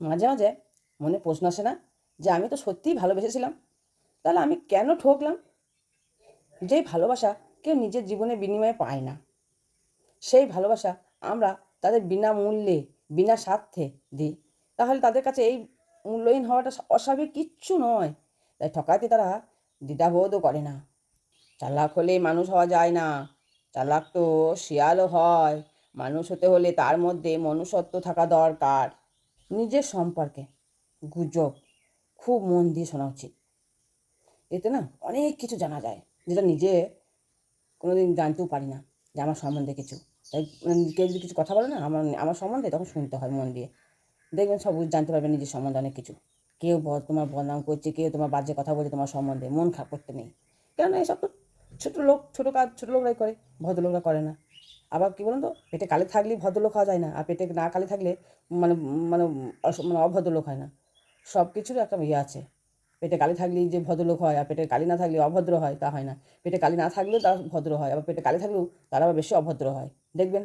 মাঝে মাঝে মনে প্রশ্ন আসে না যে আমি তো সত্যিই ভালোবেসেছিলাম। তাহলে আমি কেন ঠকলাম? যেই ভালোবাসা কেউ নিজের জীবনে বিনিময়ে পায় না। সেই ভালোবাসা আমরা তাদের বিনামূল্যে, বিনা স্বার্থে দিই। তাহলে তাদের কাছে এই মূল্যহীন হওয়াটা অস্বাভাবিক কিচ্ছু নয়। তাই ঠকাতে তারা দ্বিধাবোধও করে না। চালাক হলে মানুষ হওয়া যায় না। চালাক তো শিয়ালও হয়। মানুষ হতে হলে তার মধ্যে মনুষ্যত্ব থাকা দরকার। নিজের সম্পর্কে গুজব খুব মন দিয়ে শোনা উচিত। এতে না অনেক কিছু জানা যায় যেটা নিজে কোনোদিন জানতেও পারি না যে আমার সম্বন্ধে কিছু। তাই কেউ যদি কিছু কথা বলে না আমার আমার সম্বন্ধে তখন শুনতে হয় মন দিয়ে। দেখবেন সব জানতে পারবেন নিজের সম্বন্ধে অনেক কিছু। কেউ তোমার বদনাম করছে, কেউ তোমার বাজে কথা বলছে তোমার সম্বন্ধে, মন খারাপ করতে নেই। কেননা এসব তো ছোটো লোক, ছোটো কাজ, ছোটো লোকরাই করে, ভদ্রলোকরা করে না। আবার কী বলুন তো, পেটে কালি থাকলেই ভদ্রলোক হওয়া যায় না, আর পেটে না কালে থাকলে মানে মানে মানে অভদ্রলোক হয় না। সব কিছুর একটা ইয়ে আছে। পেটে কালি থাকলেই যে ভদ্রলোক হয়, আর পেটে কালি না থাকলে অভদ্র হয়, তা হয় না। পেটে কালি না থাকলেও তারা ভদ্র হয়, আবার পেটে কালি থাকলেও তারা আবার বেশি অভদ্র হয়। দেখবেন